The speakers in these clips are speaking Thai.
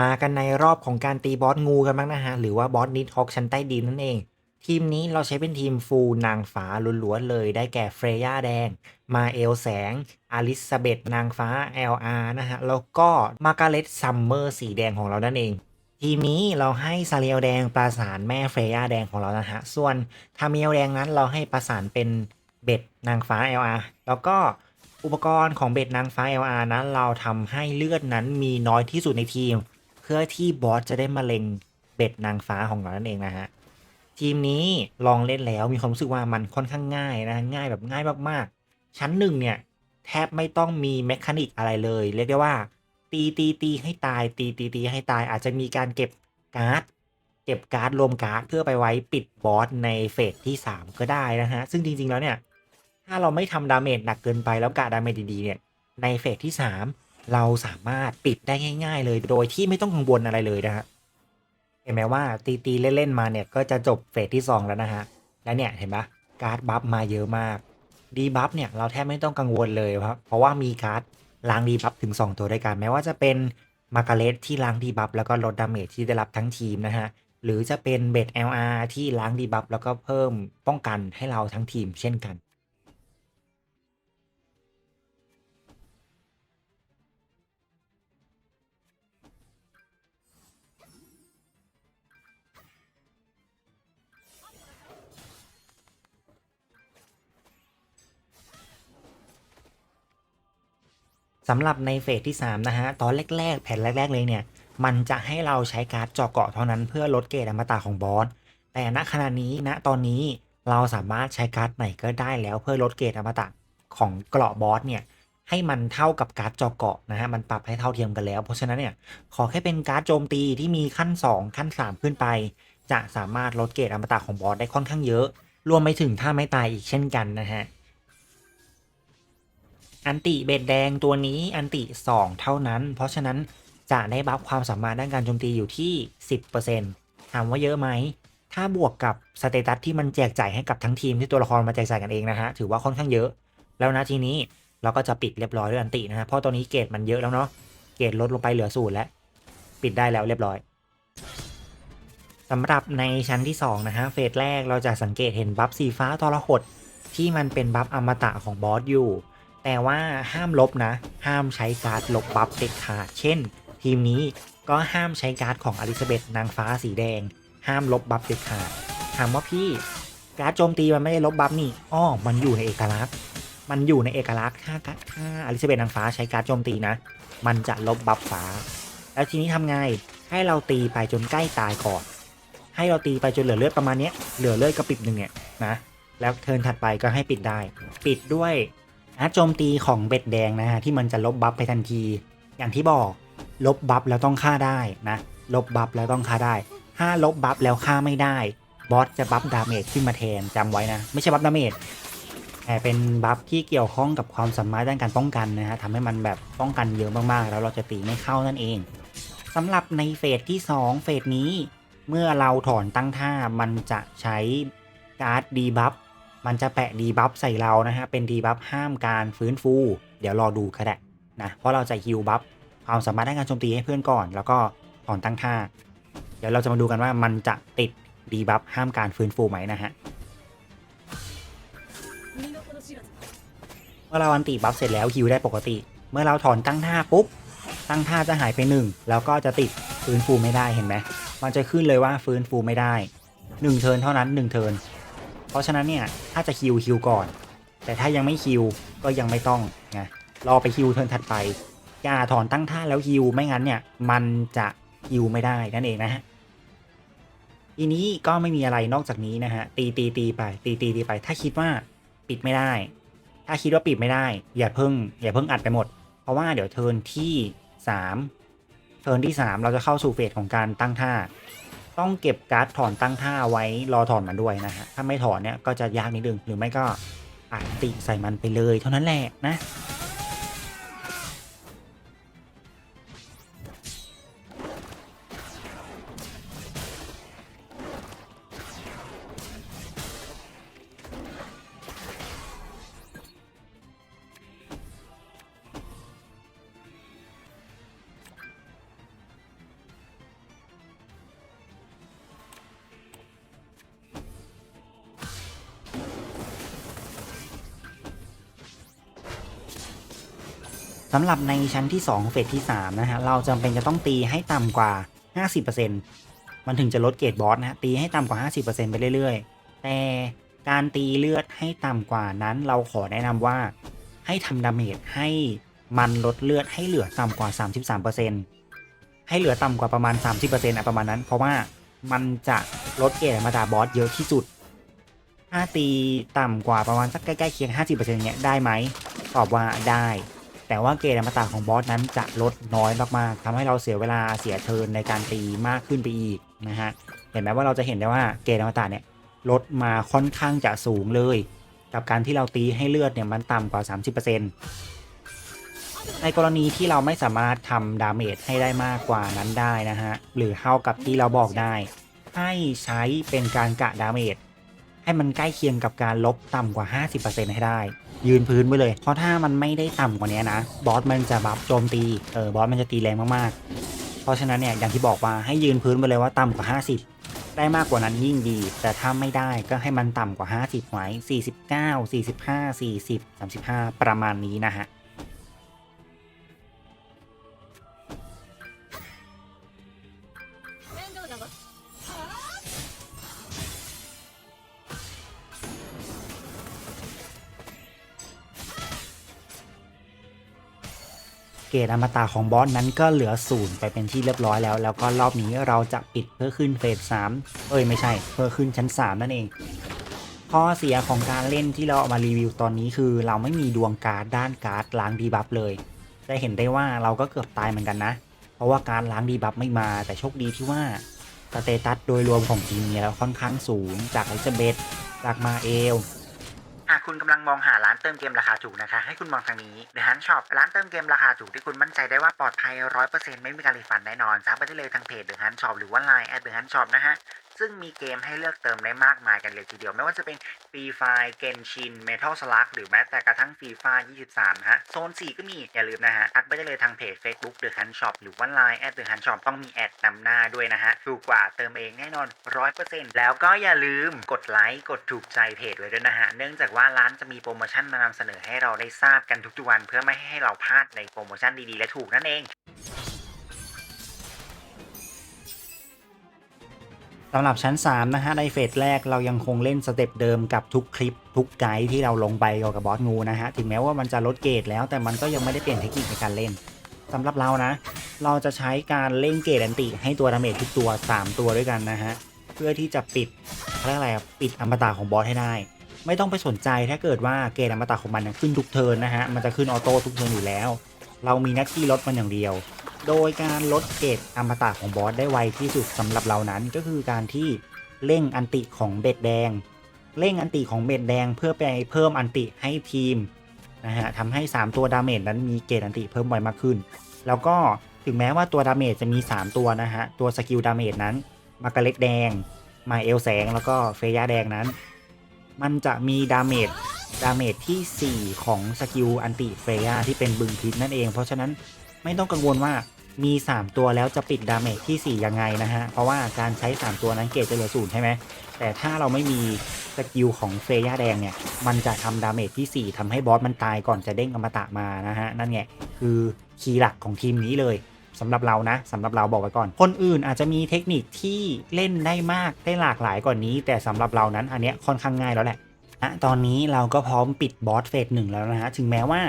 มากันในรอบของการตีบอสงูกันบ้างนะฮะ หรือว่าบอสนิดฮอกชั้นใต้ดินนั่นเอง ทีมนี้เราใช้เป็นทีมฟูลนางฟ้าล้วนๆเลย ได้แก่เฟรย่าแดง มาเอลแสง อลิซาเบธนางฟ้า LR นะฮะ แล้วก็มาการเล็ตซัมเมอร์สีแดงของเรานั่นเอง ทีมนี้เราให้ซาเรียลแดงประสานแม่เฟรย่าแดงของเรานะฮะ ส่วนทาเมียลแดงนั้นเราให้ประสานเป็นเบ็ดนางฟ้า LR แล้วก็อุปกรณ์ของเบ็ดนางฟ้า LR นั้นเราทำให้เลือดนั้นมีน้อยที่สุดในทีม เพื่อที่บอสจะได้มาเล็งเบ็ดนางฟ้าของเรานั่นเองนะฮะทีมนี้ลองเล่นแล้วมีความรู้สึกว่ามันค่อนข้างง่ายนะง่ายแบบง่ายมากๆ ชั้นหนึ่งเนี่ยแทบไม่ต้องมีแมคานิกอะไรเลย เรียกได้ว่า ตีตีตีให้ตาย ตีตีตีให้ตายอาจจะมีการเก็บการ์ดเก็บการ์ดรวมการ์ดเพื่อไปไว้ปิดบอสในเฟสที่ 3 ก็ได้นะฮะ ซึ่งจริง ๆ แล้วเนี่ย ถ้าเราไม่ทำดาเมจหนักเกินไปแล้วกะดาเมจดีๆเนี่ยในเฟสที่ 3 เราสามารถปิดได้ง่าย ๆ เลยโดยที่ไม่ต้องกังวลอะไรเลยนะฮะเห็นไหมว่าตีตีเล่น ๆ มาเนี่ยก็จะจบเฟสที่ 2 แล้วนะฮะ และเนี่ยเห็นปะการ์ดบัฟมาเยอะมาก ดีบัฟเนี่ยเราแทบไม่ต้องกังวลเลยครับเพราะว่ามีการ์ดล้างดีบัฟถึง 2 ตัวด้วยกันแม้ว่าจะเป็นมาการเลสที่ล้างดีบัฟแล้วก็ลดดาเมจที่ได้รับทั้งทีมนะฮะหรือจะเป็นเบด LR ที่ล้างดีบัฟแล้วก็เพิ่มป้องกันให้เราทั้งทีมเช่นกัน สำหรับในเฟสที่ 3 นะฮะ ตอนแรก ๆ แผ่นแรก ๆ เลยเนี่ย มันจะให้เราใช้การ์ดเจาะเกาะเท่านั้นเพื่อลดเกรดอมตะของบอส แต่ณขณะนี้ณตอนนี้เราสามารถใช้การ์ดไหนก็ได้แล้วเพื่อลดเกรดอมตะของเกราะบอสเนี่ยให้มันเท่ากับการ์ดเจาะเกาะนะฮะมันปรับให้เท่าเทียมกันแล้ว เพราะฉะนั้นเนี่ยขอแค่เป็นการ์ดโจมตีที่มีขั้น 2 ขั้น 3 ขึ้นไป จะสามารถลดเกรดอมตะของบอสได้ค่อนข้างเยอะ รวมไปถึงถ้าไม่ตายอีกเช่นกันนะฮะ อันติเบ็ดแดงตัวนี้อันติ 2 เท่านั้น เพราะฉะนั้นจะได้บัฟความสามารถด้านการโจมตีอยู่ที่ 10%ถามว่าเยอะไหม ถ้าบวกกับสเตตัสที่มันแจกจ่ายให้กับทั้งทีมที่ตัวละครมาแจกจ่ายกันเองนะฮะ ถือว่าค่อนข้างเยอะ แล้วนะทีนี้เราก็จะปิดเรียบร้อยด้วยอันตินะฮะ เพราะตัวนี้เกรดมันเยอะแล้วเนาะ เกรดลดลงไปเหลือศูนย์แล้ว ปิดได้แล้วเรียบร้อยสำหรับในชั้นที่2นะฮะ เฟสแรกเราจะสังเกตเห็นบัฟสีฟ้าทรหดที่มันเป็นบัฟอมตะของบอสอยู่ แต่ว่าห้ามลบนะ ห้ามใช้การ์ดลบบัฟเด็ดขาด เช่น ทีมนี้ก็ห้ามใช้การ์ดของอลิซาเบธนางฟ้าสีแดง ห้ามลบบัฟเด็ดขาด ถามว่าพี่การ์ดโจมตีมันไม่ได้ลบบัฟนี่อ้อมันอยู่ในเอกลักษณ์ มันอยู่ในเอกลักษณ์ถ้าถ้าอลิซาเบธนางฟ้าใช้การ์ดโจมตีนะ มันจะลบบัฟฟ้า แล้วทีนี้ทำไง ให้เราตีไปจนใกล้ตายก่อน ให้เราตีไปจนเหลือเลือดประมาณนี้เหลือเลือดกระปิบหนึ่งเนี่ยนะ แล้วเทิร์นถัดไปก็ให้ปิดได้ ปิดด้วย อาร์ตโจมตีของเบ็ดแดงนะฮะที่มันจะลบบัฟไปทันที อย่างที่บอกลบบัฟแล้วต้องฆ่าได้นะลบบัฟแล้วต้องฆ่าได้ ถ้าลบบัฟแล้วฆ่าไม่ได้ บอสจะบัฟดาเมจขึ้นมาแทนจำไว้นะ ไม่ใช่บัฟดาเมจแต่เป็นบัฟที่เกี่ยวข้องกับความสามารถด้านการป้องกันนะฮะทำให้มันแบบป้องกันเยอะมากๆ แล้วเราจะตีไม่เข้านั่นเองสำหรับในเฟสที่ 2 เฟสนี้ เมื่อเราถอนตั้งท่ามันจะใช้การ์ดดีบัฟ มันจะแปะดีบัฟใส่เรานะฮะเป็นดีบัฟห้ามการฟื้นฟู เดี๋ยวรอดูก็ได้นะเพราะเราจะฮิลบัฟความสามารถด้านการโจมตีให้เพื่อนก่อน แล้วก็ถอนตั้งท่า เดี๋ยวเราจะมาดูกันว่ามันจะติดดีบัฟห้ามการฟื้นฟูไหมนะฮะเมื่อเราอันติบัฟเสร็จแล้วฮิลได้ปกติ เมื่อเราถอนตั้งท่าปุ๊บตั้งท่าจะหายไปหนึ่งแล้วก็จะติดฟื้นฟูไม่ได้เห็นไหมมันจะขึ้นเลยว่าฟื้นฟูไม่ได้หนึ่งเทิร์นเท่านั้นหนึ่งเทิร์น เพราะฉะนั้นเนี่ยถ้าจะคิวคิวก่อน แต่ถ้ายังไม่คิวก็ยังไม่ต้องนะรอไปคิวเทิร์นถัดไปอย่าถอนตั้งท่าแล้วคิวไม่งั้นเนี่ยมันจะคิวไม่ได้นั่นเองนะฮะทีนี้ก็ไม่มีอะไรนอกจากนี้นะฮะตีตีตีไปตีตีตีไป ถ้าคิดว่าปิดไม่ได้ ถ้าคิดว่าปิดไม่ได้ อย่าเพิ่ง อย่าเพิ่งอัดไปหมด เพราะว่าเดี๋ยวเทิร์นที่สามเทิร์นที่สามเราจะเข้าสู่เฟสของการตั้งท่า ต้องเก็บการ์ดถอนตั้งท่าไว้รอถอนมันด้วยนะฮะ ถ้าไม่ถอนเนี่ยก็จะยากนิดนึง หรือไม่ก็อ่านติใส่มันไปเลยเท่านั้นแหละนะ สำหรับในชั้นที่ 2 เฟสที่ 3 นะฮะ เราจำเป็นจะต้องตีให้ต่ำกว่า 50%มันถึงจะลดเกรดบอสนะฮะตีให้ต่ำกว่า 50%ไปเรื่อยๆ แต่การตีเลือดให้ต่ำกว่านั้น เราขอแนะนำว่าให้ทำดาเมจให้มันลดเลือดให้เหลือต่ำกว่า 33%ให้เหลือต่ำกว่าประมาณ 30%อะประมาณนั้น เพราะว่ามันจะลดเกรดมาตาบอสเยอะที่สุด ถ้าตีต่ำกว่าประมาณสักใกล้ๆเคียง 50%เนี้ยได้ไหม ตอบว่าได้ แต่ว่าเกรดอมตะของบอสนั้นจะลดน้อยมากๆทำให้เราเสียเวลาเสียเทินในการตีมากขึ้นไปอีกนะฮะเห็นไหมว่าเราจะเห็นได้ว่าเกรดอมตะเนี่ยลดมาค่อนข้างจะสูงเลย กับการที่เราตีให้เลือดเนี่ยมันต่ำกว่า 30%ในกรณีที่เราไม่สามารถทำดาเมจให้ได้มากกว่านั้นได้นะฮะหรือเท่ากับที่เราบอกได้ ให้ใช้เป็นการกะดาเมจ ให้มันใกล้เคียงกับการลบต่ำกว่า 50%ให้ได้ ยืนพื้นไปเลย เพราะถ้ามันไม่ได้ต่ำกว่านี้นะ บอสมันจะบัฟโจมตี เออบอสมันจะตีแรงมากๆ เพราะฉะนั้นเนี่ยอย่างที่บอกว่าให้ยืนพื้นไปเลยว่าต่ำกว่า 50ได้มากกว่านั้นยิ่งดี แต่ถ้าไม่ได้ก็ให้มันต่ำกว่า 50 ไว้ 49 45 40 35 ประมาณนี้นะฮะ กรดอมตะของบอสนั้นก็เหลือศูนย์ไปเป็นที่เรียบร้อยแล้ว แล้วก็รอบนี้เราจะปิดเพื่อขึ้นเฟส3เอ้ยไม่ใช่ เพื่อขึ้นชั้น 3 นั่นเองข้อเสียของการเล่นที่เราเอามารีวิวตอนนี้คือ เราไม่มีดวงการ์ดด้านการ์ดล้างดีบัฟเลย จะเห็นได้ว่าเราก็เกือบตายเหมือนกันนะ เพราะว่าการล้างดีบัฟไม่มาแต่โชคดีที่ว่าสเตตัสโดยรวมของทีมเนี่ยค่อนข้างสูงจากไอซ์เบสจากมาเอล คุณกำลังมองหาร้านเติมเกมราคาถูกนะคะ ให้คุณมองทางนี้ The Hunt Shop ร้านเติมเกมราคาถูกที่คุณมั่นใจได้ว่าปลอดภัยร้อยเปอร์เซ็นต์ไม่มีการรีฟันแน่นอนสามารถได้เลยทางเพจ The Hunt Shop หรือว่า Line at The Hunt Shop นะฮะ ซึ่งมีเกมให้เลือกเติมได้มากมายกันเลยทีเดียว ไม่ว่าจะเป็นฟรีไฟเกนชินเมทัลสลักหรือแม้แต่กระทั่งฟรีไฟ23 นะฮะ โซน 4 ก็มี อย่าลืมนะฮะทักไปได้เลยทางเพจ Facebook The Hunt Shop หรือว่า Line at The Hunt Shop ต้องมีแอดนำหน้าด้วยนะฮะ ถูกกว่าเติมเองแน่นอน 100%แล้วก็อย่าลืมกดไลค์กดถูกใจเพจไว้ด้วยนะฮะ เนื่องจากว่าร้านจะมีโปรโมชั่นมานำเสนอให้เราได้ทราบกันทุกๆวัน เพื่อไม่ให้เราพลาดในโปรโมชั่นดีๆและถูกนั่นเอง สำหรับชั้น 3 นะฮะในเฟสแรกเรายังคงเล่นสเต็ปเดิมกับทุกคลิป ทุกไกด์ที่เราลงไปกับบอสงูนะฮะ ถึงแม้ว่ามันจะลดเกรดแล้วแต่มันก็ยังไม่ได้เปลี่ยนเทคนิคในการเล่นสำหรับเรานะ เราจะใช้การเล่นเกรดอันติ ให้ตัวดาเมจทุกตัว 3 ตัวด้วยกันนะฮะ เพื่อที่จะปิดเรียกอะไรปิดอมตะของบอสให้ได้ ไม่ต้องไปสนใจถ้าเกิดว่าเกรดอมตะของมันขึ้นทุกเทิร์นนะฮะมันจะขึ้นออโต้ทุกเทิร์นอยู่แล้ว เรามีหน้าที่ลดมันอย่างเดียว โดยการลดเกรดอมตะของบอสได้ไวที่สุดสำหรับเรานั้นก็คือการที่เร่งอันติของเบ็ดแดง เร่งอันติของเบ็ดแดงเพื่อไปเพิ่มอันติให้ทีมนะฮะทำให้ 3 ตัวดาเมจนั้นมีเกรดอันติเพิ่มไวมากขึ้น แล้วก็ถึงแม้ว่าตัวดาเมจจะมี 3 ตัวนะฮะ ตัวสกิลดาเมจนั้น มากาเล็กแดง มาเอลแสง แล้วก็เฟย่าแดงนั้น มันจะมีดาเมจ ดาเมจที่ 4 ของสกิลอันติเฟย่าที่เป็นบึงพิษนั่นเอง เพราะฉะนั้นไม่ต้องกังวลว่ามี 3 ตัวแล้วจะปิดดาเมจที่ 4 ยังไงนะฮะ เพราะว่าการใช้ 3 ตัวนั้นเกรดจะเหลือศูนย์ใช่ไหม แต่ถ้าเราไม่มีสกิลของเฟย่าแดงเนี่ย มันจะทำดาเมจที่ 4ทำให้บอสมันตายก่อนจะเด้งอมตะมานะฮะ นั่นไงคือคีย์หลักของทีมนี้เลยสำหรับเรานะสำหรับเราบอกไว้ก่อน คนอื่นอาจจะมีเทคนิคที่เล่นได้มากได้หลากหลายกว่านี้ แต่สำหรับเรานั้นอันเนี้ยค่อนข้างง่ายแล้วแหละ ณตอนนี้เราก็พร้อมปิดบอสเฟสหนึ่งแล้วนะฮะ ถึงแม้ว่า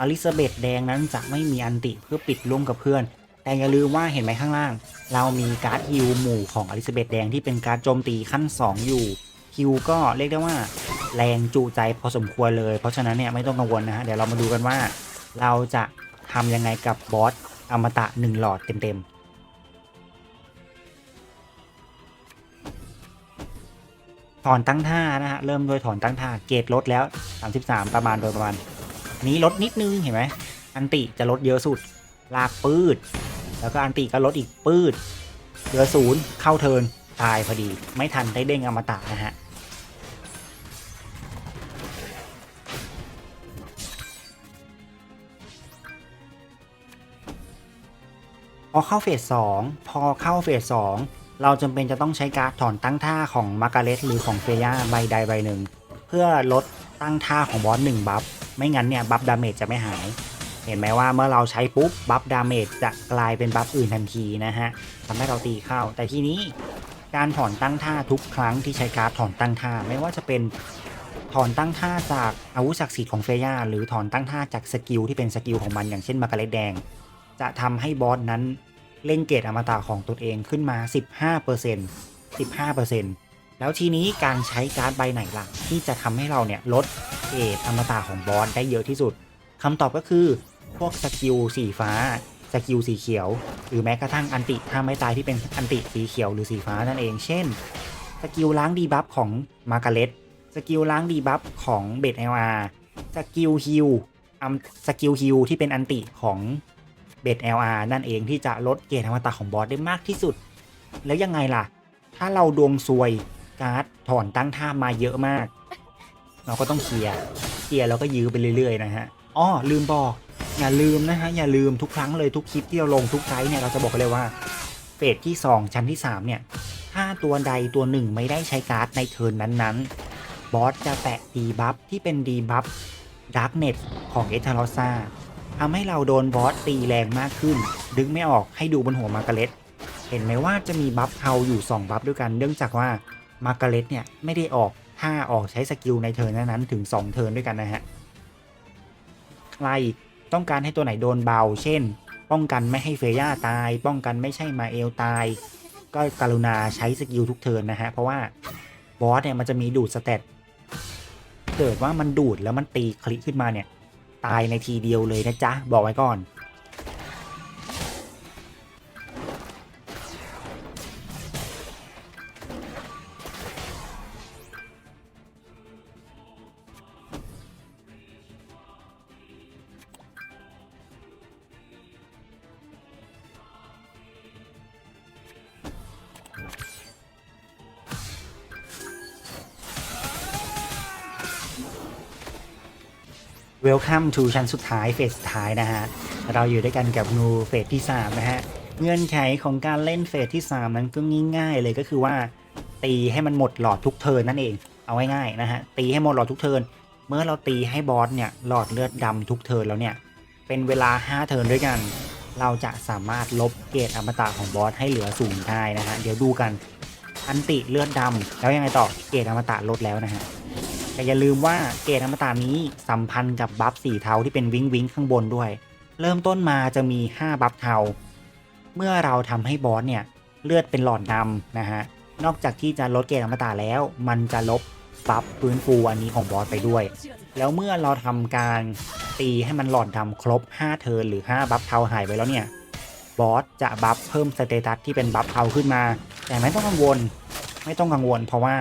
อลิซาเบธแดงนั้นจะไม่มีอันติเพื่อปิดร่วมกับเพื่อน แต่อย่าลืมว่าเห็นไหมข้างล่าง เรามีการ์ดฮิวหมู่ของอลิซาเบธแดงที่เป็นการ์ดโจมตีขั้น 2 อยู่ฮิวก็เรียกได้ว่าแรงจูใจพอสมควรเลย เพราะฉะนั้นเนี่ยไม่ต้องกังวลนะฮะ เดี๋ยวเรามาดูกันว่า เราจะทำยังไงกับบอสอมตะ 1 หลอดเต็มๆ ถอนตั้งท่านะฮะ เริ่มด้วยถอนตั้งท่า เกรดลดแล้ว 33 ประมาณโดยประมาณ นี้ลดนิดนึงเห็นไหม อันติจะลดเยอะสุด ลากปืด แล้วก็อันติก็ลดอีกปืดเหลือศูนย์เข้าเทินตายพอดี ไม่ทันได้เด้งอมตะนะฮะพอเข้าเฟสสองพอเข้าเฟสสอง เราจำเป็นจะต้องใช้การถอนตั้งท่าของมาการเล็ตหรือของเฟย่าใบใดใบหนึ่ง เพื่อลดตั้งท่าของบอสหนึ่งบัฟไม่งั้นเนี่ยบัฟดาเมจจะไม่หาย เห็นไหมว่าเมื่อเราใช้ปุ๊บบัฟดาเมจจะกลายเป็นบัฟอื่นทันทีนะฮะทำให้เราตีเข้า แต่ทีนี้การถอนตั้งท่าทุกครั้งที่ใช้การถอนตั้งท่า ไม่ว่าจะเป็นถอนตั้งท่าจากอาวุธศักดิ์สิทธิ์ของเฟย่าหรือถอนตั้งท่าจากสกิลที่เป็นสกิลของมันอย่างเช่นมาการเล็ตแดง จะทำให้บอสนั้น เล่นเกรดอมตะของตัวเองขึ้นมา 15% 15%แล้วทีนี้การใช้การ์ดใบไหนหล่ะที่จะทำให้เราเนี่ยลดเกรดอมตะของบอสได้เยอะที่สุดคำตอบก็คือพวกสกิลสีฟ้าสกิลสีเขียว หรือแม้กระทั่งอันติถ้าไม่ตายที่เป็นอันติสีเขียวหรือสีฟ้านั่นเอง เช่นสกิลล้างดีบัฟของมาการเล็ตสกิลล้างดีบัฟของเบดเอลอาร์สกิลฮิลอัมสกิลฮิลที่เป็นอันติของ เบดเอลอาร์นั่นเองที่จะลดเกรดอมตะของบอสได้มากที่สุด แล้วยังไงล่ะ ถ้าเราดวงซวยการ์ดถอนตั้งท่ามาเยอะมาก เราก็ต้องเคลียร์เคลียร์แล้วก็ยื้อไปเรื่อยๆนะฮะอ้อลืมบอก อย่าลืมนะฮะอย่าลืมทุกครั้งเลยทุกคลิปที่เราลงทุกไซส์เนี่ยเราจะบอกเลยว่าเฟสที่ 2 ชั้นที่ 3 เนี่ยถ้าตัวใดตัวหนึ่งไม่ได้ใช้การ์ดในเทิร์นนั้นๆ บอสจะแตะดีบัฟที่เป็นดีบัฟดาร์กเน็ตของเอทารอซ่า ทำให้เราโดนบอสตีแรงมากขึ้น ดึงไม่ออกให้ดูบนหัวมาร์กาเร็ตเห็นไหมว่าจะมีบัฟเทาอยู่ 2 บัฟด้วยกันเนื่องจากว่ามาร์กาเร็ตเนี่ยไม่ได้ออกถ้าออกใช้สกิลในเทิร์นนั้นถึง 2 เทิร์นด้วยกันนะฮะใครต้องการให้ตัวไหนโดนเบา เช่น ป้องกันไม่ให้เฟย่าตาย ป้องกันไม่ใช่มาเอลตาย ก็กรุณาใช้สกิลทุกเทิร์นนะฮะ เพราะว่าบอสเนี่ยมันจะมีดูดสเตตเกิดว่ามันดูดแล้วมันตีคลิกขึ้นมาเนี่ย ตายในทีเดียวเลยนะจ๊ะ บอกไว้ก่อน Welcome to ชั้นสุดท้ายเฟสสุดท้ายนะฮะ เราอยู่ด้วยกันกับงูเฟสที่ 3 นะฮะ เงื่อนไขของการเล่นเฟสที่ 3 นั้นก็ง่ายๆเลยก็คือว่า ตีให้มันหมดหลอดทุกเทิร์นนั่นเอง เอาง่ายๆนะฮะ ตีให้หมดหลอดทุกเทิร์นเมื่อเราตีให้บอสเนี่ยหลอดเลือดดำทุกเทิร์นแล้วเนี่ย เป็นเวลา 5 เทิร์นด้วยกัน เราจะสามารถลบเกรดอมตะของบอสให้เหลือศูนย์ได้นะฮะ เดี๋ยวดูกัน อันติเลือดดำแล้วยังไงต่อ เกรดอมตะลดแล้วนะฮะ แต่อย่าลืมว่าเกรดอมตะนี้สัมพันธ์กับบัฟสีเทาที่เป็นวิงวิงข้างบนด้วย เริ่มต้นมาจะมี 5 บัฟเทา เมื่อเราทำให้บอสเนี่ยเลือดเป็นหลอดดำนะฮะ นอกจากที่จะลดเกรดอมตะแล้ว มันจะลบบัฟฟื้นฟูอันนี้ของบอสไปด้วย แล้วเมื่อเราทำการตีให้มันหลอดดำครบ 5 เทิร์นหรือ 5 บัฟเทาหายไปแล้วเนี่ยบอสจะบัฟเพิ่มสเตตัสที่เป็นบัฟเทาขึ้นมา แต่ไม่ต้องกังวลไม่ต้องกังวลเพราะว่า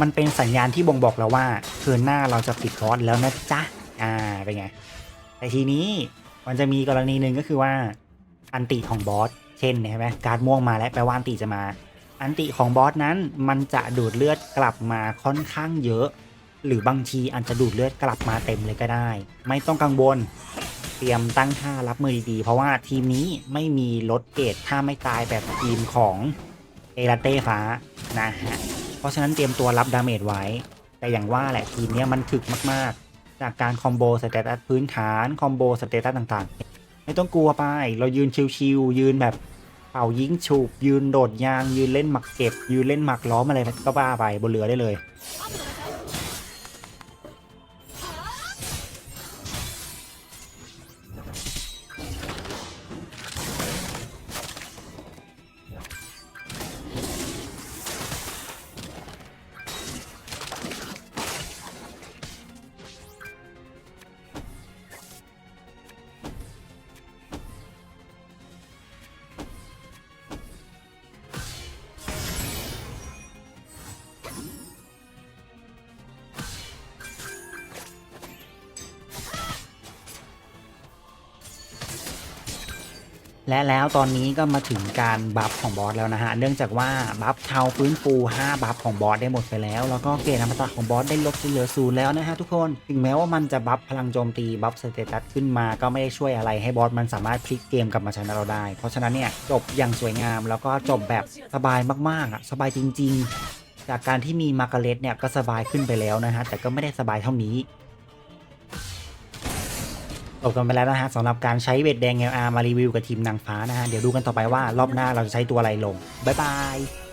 มันเป็นสัญญาณที่บ่งบอกแล้วว่าเทิร์นหน้าเราจะปิดบอสแล้วนะจ๊ะ อ่า เป็นไง แต่ทีนี้มันจะมีกรณีหนึ่งก็คือว่า อันติของบอส เช่นเนี่ยใช่ไหมการม่วงมาแล้วแปลว่าอันติจะมา อันติของบอสนั้นมันจะดูดเลือดกลับมาค่อนข้างเยอะ หรือบางทีอาจจะดูดเลือดกลับมาเต็มเลยก็ได้ ไม่ต้องกังวล เตรียมตั้งท่ารับมือดีๆ เพราะว่าทีมนี้ไม่มีลดเกรดถ้าไม่ตายแบบทีมของเอราเต้ฟ้านะฮะ ราะฉะนั้นเตรียมตัวรับดาเมจไว้ แต่อย่างว่าแหละทีมนี้มันถึกมากๆ จากการคอมโบสเตตัสพื้นฐานคอมโบสเตตัสต่างๆ ไม่ต้องกลัวไป เรายืนชิวๆยืนแบบเป่ายิงฉูบยืนโดดยาง ยืนเล่นหมักเก็บ ยืนเล่นหมักล้อมอะไรก็บ้าไปบนเรือได้เลย และแล้วตอนนี้ก็มาถึงการบัฟของบอสแล้วนะฮะ เนื่องจากว่าบัฟเทาฟื้นฟู 5 บัฟของบอสได้หมดไปแล้ว แล้วก็เกรดอมตะของบอสได้ลดเหลือศูนย์แล้วนะฮะทุกคน ถึงแม้ว่ามันจะบัฟพลังโจมตีบัฟสเตตัสขึ้นมาก็ไม่ได้ช่วยอะไรให้บอสมันสามารถพลิกเกมกลับมาชนะเราได้ เพราะฉะนั้นเนี่ยจบอย่างสวยงามแล้วก็จบแบบสบายมากๆอะสบายจริง ๆ จากการที่มีมาร์กาเร็ตเนี่ยก็สบายขึ้นไปแล้วนะฮะแต่ก็ไม่ได้สบายเท่านี้ จบกันไปแล้วนะฮะสำหรับการใช้เวทแดง LR มารีวิวกับทีมนางฟ้านะฮะ เดี๋ยวดูกันต่อไปว่ารอบหน้าเราจะใช้ตัวอะไรลง บ๊ายบาย